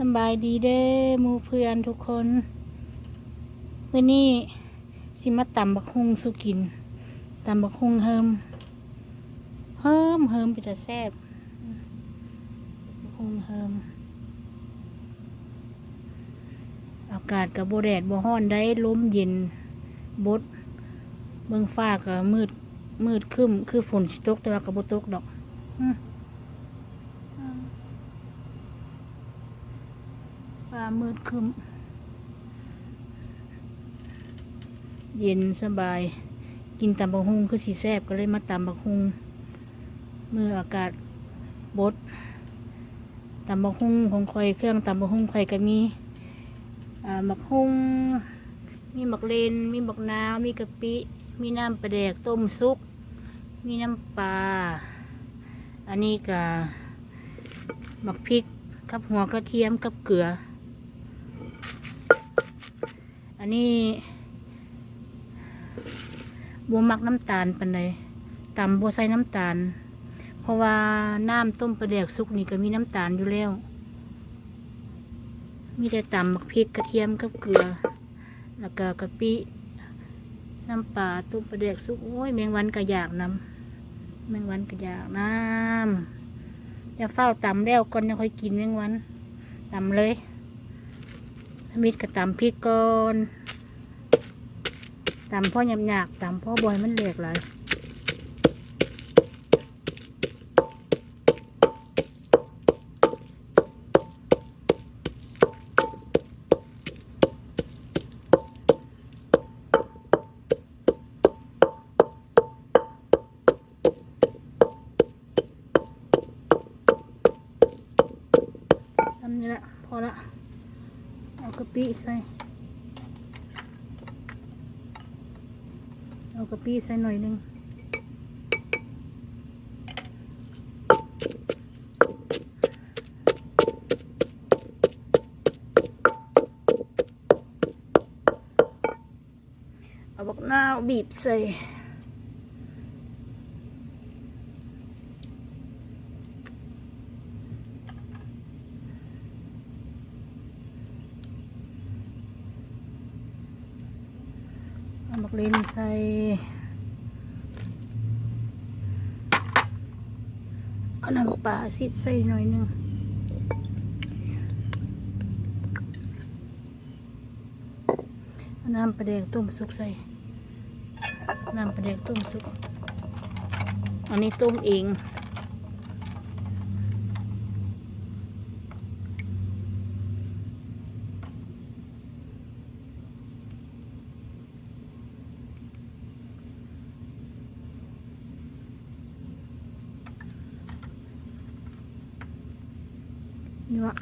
สบายดีเด้หมูเพื่อนทุกคนมื่อนี้สิมาตำบักฮุงสุกินตำบักฮุงเฮิมเฮิมเฮิมเป็นแต่แซ่บบักฮุงเฮิมอากาศกับโบแดดบ่ฮ้อนได้ลมเย็นบดเบิ่งฟ้าก็มืดมืดคึ้มคือฝนตกแต่ว่าก็บ่ตกดอกอืม ฟ้ามืดคึ้ม เย็นสบาย กินตำบักฮุงคือสีแซบก็เลยมาตำบักฮุงเมื่ออากาศบดตำบักฮุงของคอยเครื่องตำบักฮุงคอยก็มีอ่าบักฮุงมีบักเลน มีบักนาวมีกะปิ มีน้ำปลาแดกต้มซุกมีน้ำปลา อันนี้ก็บักพริกกับหัวกระเทียมกับเกลือ อันนี้บัวมักน้ำตาลปันใดตำบัวใส่น้ำตาล เพราะว่าน้ำต้มปลาแดกสุกนี่ก็มีน้ำตาลอยู่แล้ว มีแต่ตำบักพริกกระเทียมกับเกลือ แล้วก็กะปิ น้ำปลาต้มปลาแดกสุกโอ้ยแมงวันก็อยากนำแมงวันก็อยากน้ำจะเฝ้าตำแล้วก่อนจะค่อยกินแมงวันตำเลย มิดกับตำพริกก่อนตำพ่อหยำหยากตำพ่อบอยมันเหลกเลยทำนี่ละพอละ เอากะปิใส่ เอากะปิใส่หน่อยหนึงเอาบักนาวบีบใส่ักเลนใส่เอาน้ำปลาซิดใส่หน่อยหนึงเอาน้ำปลาแดกต้มสุกใส่ น้ำปลาแดกต้มสุก อันนี้ต้มเอง เนาะ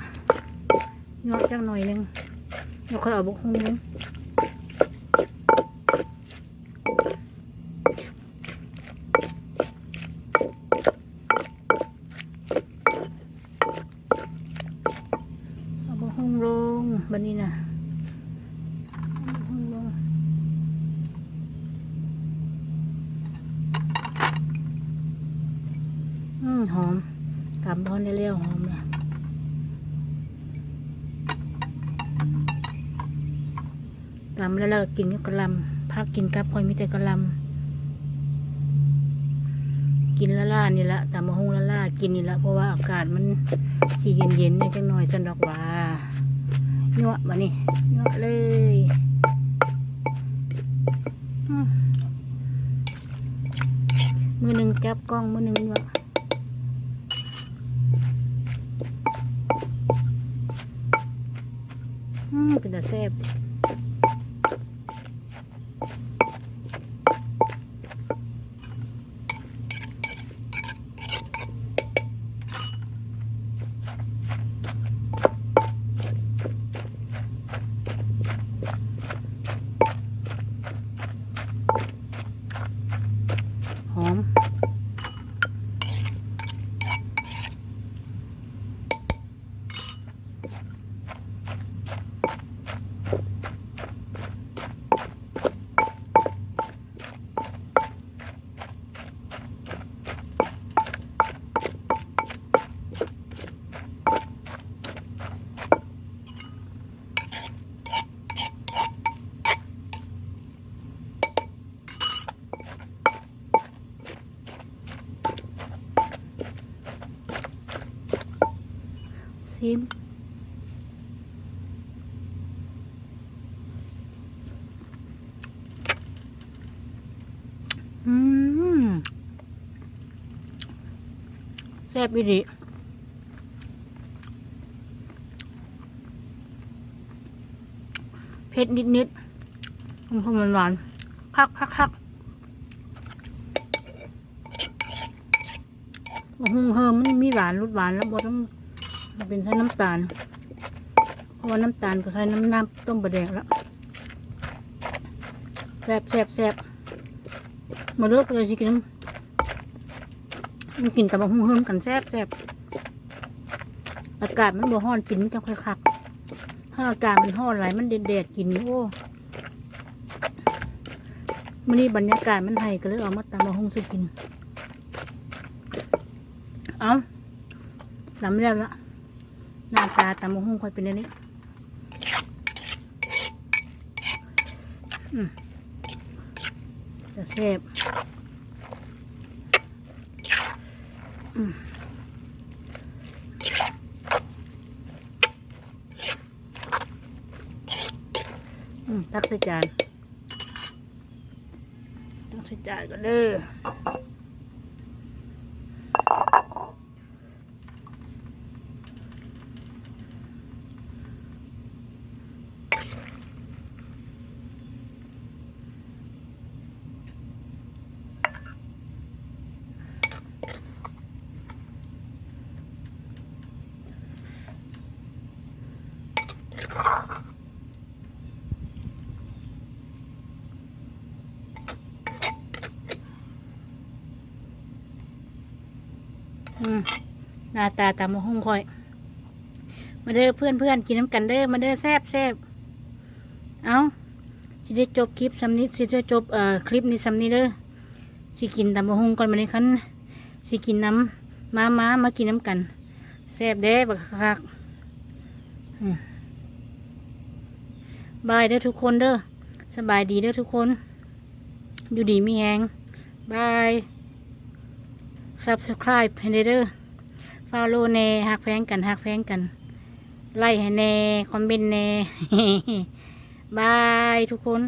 เนาะจังหน่อยหนึงเดี๋ยวค่อยเอาบุกฮุงนึงเอาบุกฮุงลงบันนี้นะอาบุกฮุงลงอืมหอมตำร้อนได้แล้วหอมเลย กำแล้วเรากินกับกะลำพักกินกับคอยมีแต่กะลำกินละล่านี่ละตามมาหงละล่ากินนี่ละเพราะว่าอากาศมันสีเย็นเย็นๆนี่จังหน่อยสันดอกว่าเนาะมานี่เนาะเลยมือหนึ่งจับกล้องมือหนึ่งเนาะอืมเป็นตาแซ่บ ซิมอืมแซ่บอีดีเผ็ดนิดนิดๆมันหวานหวานๆคักคักคักโอ้โหเฮิมมันมีหวานรสหวานแล้วบ่ต้อง เป็นใช้น้ำตาล เพราะว่าน้ำตาลก็ใช้น้ำน้ำต้มบะแดงแล้วแซบแซบแซบมาเลิกเลยสิกินน้ำมันกินแต่บะฮุ่งเฮิมกันแซบแซบอากาศมันบ่ฮ้อนกินมันจะค่อยคักถ้าอากาศมันฮ้อนไหลมันเด็ดๆกินโอ้มันนี้บรรยากาศมันไทยก็เลยเอามาตำบะฮุ่งสิกิน เอาลำแล้วละ หน้าตาตำบะฮุ่งค่อยเป็นอันนี้จะแซ่บอืมอืมตักใส่จานตักใส่จานก็เด้อ หน้าตาตามห้องคอย มาเด้อเพื่อนเพื่อนกินน้ำกันเด้อมาเด้อแซบแซบเอาสิได้จบคลิปซ้ำนี้สิได้จบเอ่อคลิปนี้ซ้ำนี้เด้อสิกินตามห้องก่อนมาในคันสิกินน้ำมามามากินน้ำกันแซบเด้บักคักบายเด้อทุกคนเด้อสบายดีเด้อทุกคน อยู่ดีมีแหงบาย subscribe ให้เด้อ follow แน่หักแพงกันหักแพงกัน ไล่ให้แน่ คอมเมนต์แน่บายทุกคน